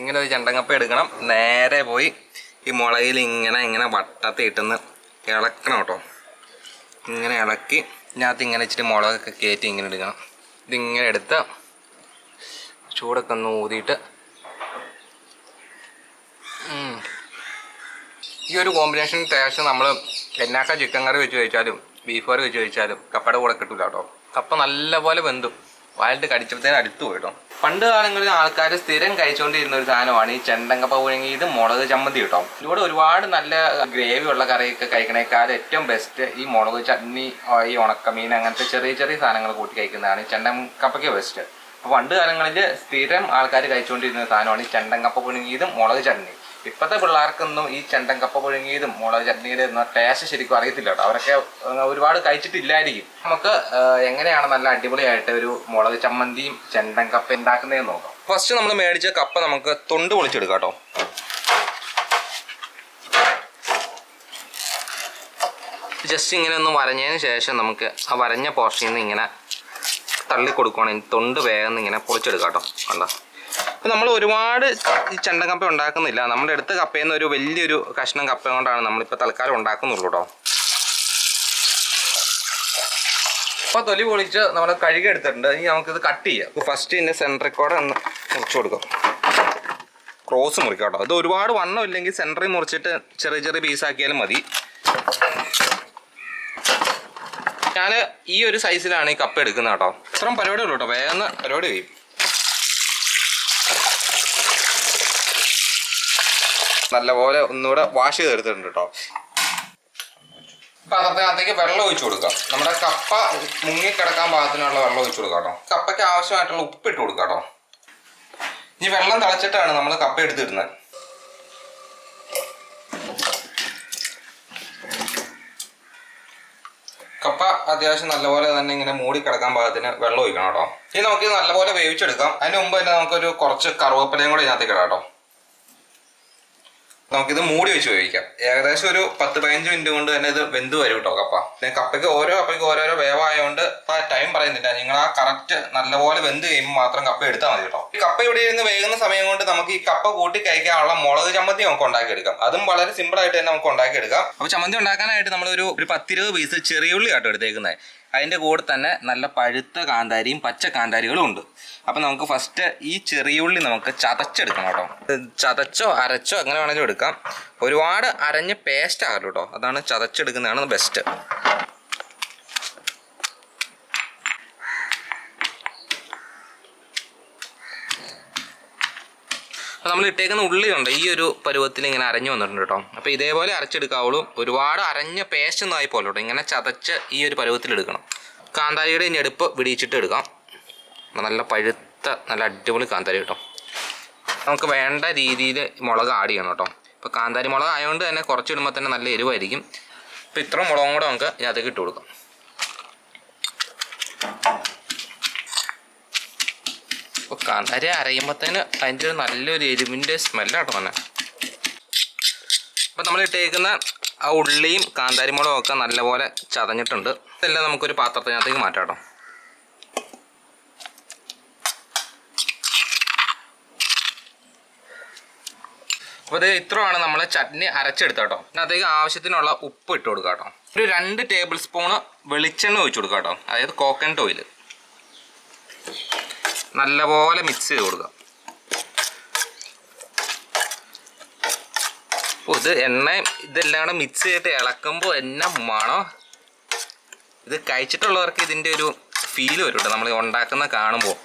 ഇങ്ങനെ ഒരു ചണ്ടങ്ങപ്പ എടുക്കണം. നേരെ പോയി ഈ മുളകിൽ ഇങ്ങനെ ഇങ്ങനെ വട്ടത്തി ഇട്ടുന്ന് ഇളക്കണം കേട്ടോ. ഇങ്ങനെ ഇളക്കി ഇതിനകത്ത് ഇങ്ങനെ ഇച്ചിരി മുളകൊക്കെ കയറ്റി ഇങ്ങനെ എടുക്കണം ഇതിങ്ങനെ എടുത്ത് ചൂടൊക്കെ ഒന്ന് ഊതിയിട്ട് ഈ ഒരു കോമ്പിനേഷൻ ടേസ്റ്റ് നമ്മൾ എന്നാക്ക ചിക്കൻ കറി വെച്ച് കഴിച്ചാലും ബീഫ് കറി വെച്ച് കഴിച്ചാലും കപ്പയുടെ കൂടെ കിട്ടൂല കേട്ടോ. കപ്പ നല്ലപോലെ വെന്തു. വാലിട്ട് കടിച്ചപ്പോഴത്തേന് അടുത്ത് പോയിട്ടോ. പണ്ട് കാലങ്ങളിൽ ആൾക്കാർ സ്ഥിരം കഴിച്ചുകൊണ്ടിരുന്ന ഒരു സാധനമാണ് ഈ ചെണ്ടങ്കപ്പ പുഴുങ്ങിയത് മുളക് ചമ്മന്തി കിട്ടും. ഇതിലൂടെ ഒരുപാട് നല്ല ഗ്രേവി ഉള്ള കറിയൊക്കെ കഴിക്കണേക്കാൾ ഏറ്റവും ബെസ്റ്റ് ഈ മുളക് ചട്നി ഈ ഉണക്കമീൻ അങ്ങനത്തെ ചെറിയ ചെറിയ സാധനങ്ങൾ കൂട്ടി കഴിക്കുന്നതാണ് ഈ ചെണ്ടങ്കപ്പയ്ക്ക് ബെസ്റ്റ് അപ്പോൾ പണ്ട് കാലങ്ങളിൽ സ്ഥിരം ആൾക്കാർ കഴിച്ചുകൊണ്ടിരുന്ന സാധനമാണ് ഈ ചെണ്ടങ്കപ്പ പുഴുങ്ങിയതും മുളക് ചട്നി. ഇപ്പോഴത്തെ പിള്ളേർക്കൊന്നും ഈ ചെണ്ടൻ കപ്പ പുഴുങ്ങിയതും മുളക് ചട്നിയുടെ ടേസ്റ്റ് ശരിക്കും അറിയത്തില്ല കേട്ടോ. അവരൊക്കെ ഒരുപാട് കഴിച്ചിട്ടില്ലായിരിക്കും. നമുക്ക് എങ്ങനെയാണ് നല്ല അടിപൊളിയായിട്ട് ഒരു മുളക് ചമ്മന്തിയും ചെണ്ടൻ കപ്പ ഉണ്ടാക്കുന്നതെന്ന് നോക്കാം. ഫസ്റ്റ് നമ്മൾ മേടിച്ച കപ്പ നമുക്ക് തൊണ്ട് പൊളിച്ചെടുക്കാം കേട്ടോ. ജസ്റ്റ് ഇങ്ങനെ ഒന്ന് വരഞ്ഞതിന് ശേഷം നമുക്ക് ആ വരഞ്ഞ പോർഷനിൽ നിന്ന് ഇങ്ങനെ തള്ളി കൊടുക്കുകയാണെങ്കിൽ തൊണ്ട് വേഗം ഇങ്ങനെ പൊളിച്ചെടുക്കാം കേട്ടോ. കണ്ടോ? അപ്പം നമ്മൾ ഒരുപാട് ഈ ചെണ്ടക്കപ്പ ഉണ്ടാക്കുന്നില്ല. നമ്മുടെ അടുത്ത കപ്പയിൽ ഒരു വലിയൊരു കഷ്ണം കപ്പ കൊണ്ടാണ് നമ്മളിപ്പോൾ തൽക്കാലം ഉണ്ടാക്കുന്നുള്ളൂ കേട്ടോ അപ്പോൾ തൊലി പൊളിച്ച് നമ്മൾ കഴുകി എടുത്തിട്ടുണ്ട്. ഇനി നമുക്കിത് കട്ട് ചെയ്യാം. ഫസ്റ്റ് ഇതിന്റെ സെന്ററിൽ കൂടെ ഒന്ന് മുറിച്ച് കൊടുക്കാം. ക്രോസ് മുറിക്കാം കേട്ടോ ഇത് ഒരുപാട് വണ്ണം ഇല്ലെങ്കിൽ സെന്ററിൽ മുറിച്ചിട്ട് ചെറിയ ചെറിയ പീസാക്കിയാലും മതി. ഞാൻ ഈ ഒരു സൈസിലാണ് ഈ കപ്പ് എടുക്കുന്നത് കേട്ടോ ഇത്രയും പരിപാടി ഉള്ളൂ കേട്ടോ വേഗം പരിപാടി ചെയ്യും നല്ലപോലെ ഒന്നുകൂടെ വാഷ് ചെയ്തെടുത്തിട്ടുണ്ട് കേട്ടോ പാത്രത്തിനകത്തേക്ക് വെള്ളം ഒഴിച്ചു കൊടുക്കാം നമ്മുടെ കപ്പ മുങ്ങിക്കിടക്കാൻ പാകത്തിനുള്ള വെള്ളം ഒഴിച്ചു കൊടുക്കാം കേട്ടോ കപ്പയ്ക്ക് ആവശ്യമായിട്ടുള്ള ഉപ്പ് ഇട്ട് കൊടുക്കാം കേട്ടോ ഇനി വെള്ളം തിളച്ചിട്ടാണ് നമ്മൾ കപ്പ എടുത്തിടുന്നത്. കപ്പ അത്യാവശ്യം നല്ലപോലെ തന്നെ ഇങ്ങനെ മൂടി കിടക്കാൻ പാകത്തിന് വെള്ളം ഒഴിക്കണം കേട്ടോ ഇനി നമുക്ക് നല്ലപോലെ വേവിച്ചെടുക്കാം. അതിന് മുമ്പ് തന്നെ നമുക്കൊരു കുറച്ച് കറുവപ്പലയും കൂടെ ഇതിനകത്തേക്ക് ഇടാം കേട്ടോ നമുക്കിത് മൂടി വെച്ച് വേവിക്കാം. ഏകദേശം ഒരു പത്ത് പതിനഞ്ച് മിനിറ്റ് കൊണ്ട് തന്നെ ഇത് വെന്ത് വരും കേട്ടോ കപ്പ. പിന്നെ കപ്പയ്ക്ക് ഓരോ കപ്പയ്ക്ക് ഓരോരോ വേവായതുകൊണ്ട് ആ ടൈം പറയുന്നില്ല. നിങ്ങൾ ആ കറക്റ്റ് നല്ലപോലെ വെന്ത് കഴിയുമ്പോൾ മാത്രം കപ്പ എടുത്താൽ മതി കേട്ടോ ഈ കപ്പ ഇവിടെ ഇരുന്ന് വേകുന്ന സമയം കൊണ്ട് നമുക്ക് ഈ കപ്പ കൂട്ടി കഴിക്കാനുള്ള മുളക് ചമ്മന്തി നമുക്ക് ഉണ്ടാക്കിയെടുക്കാം. അതും വളരെ സിമ്പിൾ ആയിട്ട് തന്നെ നമുക്ക് ഉണ്ടാക്കിയെടുക്കാം. അപ്പോൾ ചമ്മന്തി ഉണ്ടാക്കാനായിട്ട് നമ്മളൊരു ഒരു പത്തിരുപത് പീസ് ചെറിയ ഉള്ളി ആട്ടോ എടുത്തേക്കുന്നത് അതിന്റെ കൂടെ തന്നെ നല്ല പഴുത്ത കാന്താരിയും പച്ച കാന്താരികളും ഉണ്ട്. അപ്പം നമുക്ക് ഫസ്റ്റ് ഈ ചെറിയുള്ളി നമുക്ക് ചതച്ചെടുക്കണം കേട്ടോ. ചതച്ചോ അരച്ചോ അങ്ങനെ വേണമെങ്കിലും എടുക്കാം. ഒരുപാട് അരഞ്ഞ് പേസ്റ്റ് ആകല്ലോ കേട്ടോ. അതാണ് ചതച്ചെടുക്കുന്നതാണ് ബെസ്റ്റ് അപ്പോൾ നമ്മൾ ഇട്ടേക്കുന്ന ഉള്ളിയുണ്ട് ഈ ഒരു പരുവത്തിൽ ഇങ്ങനെ അരഞ്ഞു വന്നിട്ടുണ്ട് കേട്ടോ. അപ്പോൾ ഇതേപോലെ അരച്ചെടുക്കാവുള്ളൂ. ഒരുപാട് അരഞ്ഞ പേസ്റ്റ് ഒന്നും ആയി പോലെ കേട്ടോ. ഇങ്ങനെ ചതച്ച് ഈ ഒരു പരുവത്തിൽ എടുക്കണം. കാന്താരിയുടെ ഇനി അടുപ്പ് വിടിയിച്ചിട്ട് എടുക്കാം. നല്ല പഴുത്ത നല്ല അടിപൊളി കാന്താരി കേട്ടോ. നമുക്ക് വേണ്ട രീതിയിൽ മുളക് ആഡ് ചെയ്യണം കേട്ടോ. ഇപ്പോൾ കാന്താരി മുളക് ആയതുകൊണ്ട് തന്നെ കുറച്ച് ഇടുമ്പോൾ തന്നെ നല്ല എരിവായിരിക്കും. അപ്പോൾ ഇത്ര മുളകും കൂടെ നമുക്ക് ഇതിനകത്തേക്ക് ഇട്ട് കൊടുക്കാം. അപ്പോൾ കാന്താരി അരയുമ്പോഴത്തേന് അതിന്റെ ഒരു നല്ലൊരു എരിവിന്റെ സ്മെല്ലാണ് തന്നെ അപ്പോൾ നമ്മൾ ഇട്ടേക്കുന്ന ആ ഉള്ളിയും കാന്താരി മുളകും ഒക്കെ നല്ലപോലെ ചതഞ്ഞിട്ടുണ്ട്. ഇതെല്ലാം നമുക്കൊരു പാത്രത്തിനകത്തേക്ക് മാറ്റാം കേട്ടോ അപ്പോൾ ഇത് ഇത്രയാണ് നമ്മൾ ചട്നി അരച്ചെടുത്ത കേട്ടോ അതിനകത്തേക്ക് ആവശ്യത്തിനുള്ള ഉപ്പ് ഇട്ട് കൊടുക്കുക കേട്ടോ ഒരു രണ്ട് ടേബിൾ സ്പൂണ് വെളിച്ചെണ്ണ ഒഴിച്ചു കൊടുക്കുക കേട്ടോ അതായത് കോക്കനട്ട് ഓയിൽ നല്ലപോലെ മിക്സ് ചെയ്ത് കൊടുക്കുക. അപ്പോൾ ഇത് എണ്ണ ഇതെല്ലാം കൂടെ മിക്സ് ചെയ്തിട്ട് ഇളക്കുമ്പോൾ എന്നെ മണോ? ഇത് കഴിച്ചിട്ടുള്ളവർക്ക് ഇതിന്റെ ഒരു ഫീൽ വരും കേട്ടോ. നമ്മൾ ഉണ്ടാക്കുന്ന കാണുമ്പോൾ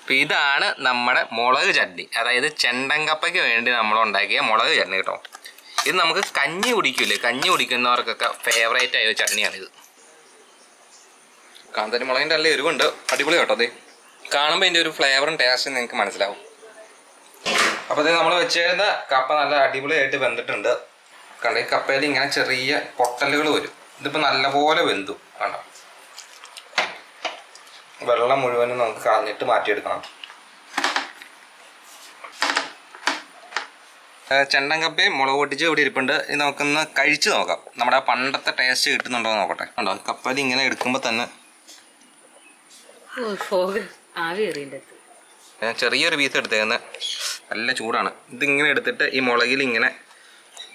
അപ്പോൾ ഇതാണ് നമ്മുടെ മുളക് ചട്നി. അതായത് ചെണ്ടങ്കപ്പയ്ക്ക് വേണ്ടി നമ്മൾ ഉണ്ടാക്കിയ മുളക് ചട്നി കേട്ടോ. ഇത് നമുക്ക് കഞ്ഞി കുടിക്കില്ലേ കഞ്ഞി കുടിക്കുന്നവർക്കൊക്കെ ഫേവറേറ്റ് ആയ ചട്നിയാണിത്. കാന്താരി മുളകിന്റെ നല്ല എരിവുണ്ട്. അടിപൊളി കേട്ടോ അതെ. കാണുമ്പോൾ ഇതിന്റെ ഒരു ഫ്ലേവറും ടേസ്റ്റും നിങ്ങൾക്ക് മനസ്സിലാവും. അപ്പോൾ ഇത് നമ്മൾ വെച്ചിരുന്ന കപ്പ നല്ല അടിപൊളിയായിട്ട് വെന്തിട്ടുണ്ട്. ഈ കപ്പയിൽ ഇങ്ങനെ ചെറിയ പൊട്ടലുകൾ വരും. ഇതിപ്പോൾ നല്ലപോലെ വെന്തു. കണ്ടോ? വെള്ളം മുഴുവനും നമുക്ക് കളഞ്ഞിട്ട് മാറ്റിയെടുക്കണം. ചെണ്ടൻ കപ്പയും മുളക് പൊട്ടിച്ച് ഇവിടെ ഇരിപ്പുണ്ട്. ഇത് നമുക്കൊന്ന് കഴിച്ച് നോക്കാം. നമ്മുടെ പണ്ടത്തെ ടേസ്റ്റ് കിട്ടുന്നുണ്ടോ നോക്കട്ടെ. കണ്ടോ കപ്പയിൽ ഇങ്ങനെ എടുക്കുമ്പോൾ തന്നെ ഞാൻ ചെറിയൊരു പീസ് എടുത്തേക്കുന്ന. നല്ല ചൂടാണ്. ഇതിങ്ങനെ എടുത്തിട്ട് ഈ മുളകിൽ ഇങ്ങനെ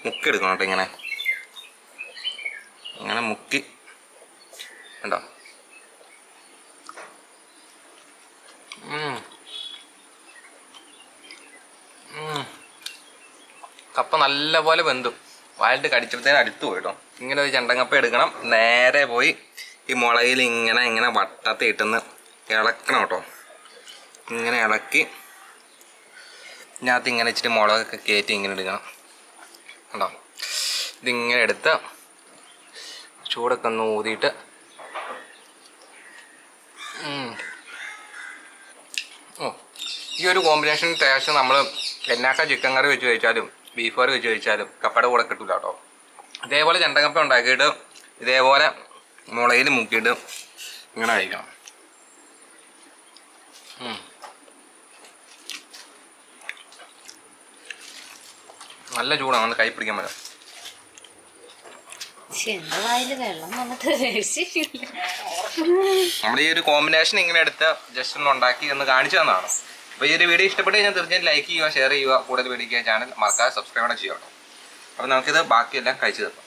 മുക്കി എടുക്കണം കേട്ടോ ഇങ്ങനെ. ഇങ്ങനെ മുക്കി. ഉണ്ടോ. കപ്പ നല്ലപോലെ വെന്തു. വാലിട്ട് കടിച്ചപ്പോഴത്തേന് അടുത്ത് പോയിട്ടോ ഇങ്ങനെ ഒരു ചെണ്ടങ്കപ്പ എടുക്കണം. നേരെ പോയി ഈ മുളകിൽ ഇങ്ങനെ ഇങ്ങനെ വട്ടത്തി ഇട്ടുന്ന് ഇളക്കണം കേട്ടോ. ഇങ്ങനെ ഇളക്കി ഇതിനകത്ത് ഇങ്ങനെ ഇച്ചിരി മുളകൊക്കെ കയറ്റി ഇങ്ങനെ എടുക്കണം കണ്ടോ? ഇതിങ്ങനെ എടുത്ത് ചൂടൊക്കെ ഒന്ന് ഊതിയിട്ട് ഓ ഈ ഒരു കോമ്പിനേഷൻ ടേസ്റ്റ് നമ്മൾ എന്നാക്ക ചിക്കൻ കറി വെച്ച് കഴിച്ചാലും ബീഫ് കറി വെച്ച് കഴിച്ചാലും കപ്പയുടെ കൂടെ കിട്ടില്ല കേട്ടോ. ഇതേപോലെ ചെണ്ടക്കപ്പ ഉണ്ടാക്കിയിട്ട് ഇതേപോലെ മുളയിൽ മുക്കിയിട്ട് ഇങ്ങനെ കഴിക്കണം. നല്ല ചൂടാണ് കൈ പിടിക്കാൻ പറ്റും. നമ്മുടെ ഈ ഒരു കോമ്പിനേഷൻ ഇങ്ങനെ എടുത്ത് ജസ്റ്റ് ഒന്ന് ഉണ്ടാക്കി എന്ന് കാണിച്ചു തന്നതാണ്. അപ്പോൾ ഈ ഒരു വീഡിയോ ഇഷ്ടപ്പെട്ട് കഴിഞ്ഞാൽ തീർച്ചയായും ലൈക്ക് ചെയ്യുക ഷെയർ ചെയ്യുക കൂടുതൽ വീഡിയോ ചാനൽ മറക്കാതെ സബ്സ്ക്രൈബ് ചെയ്യുക കേട്ടോ അപ്പോൾ നമുക്കിത് ബാക്കിയെല്ലാം കഴിച്ചു തീർക്കാം.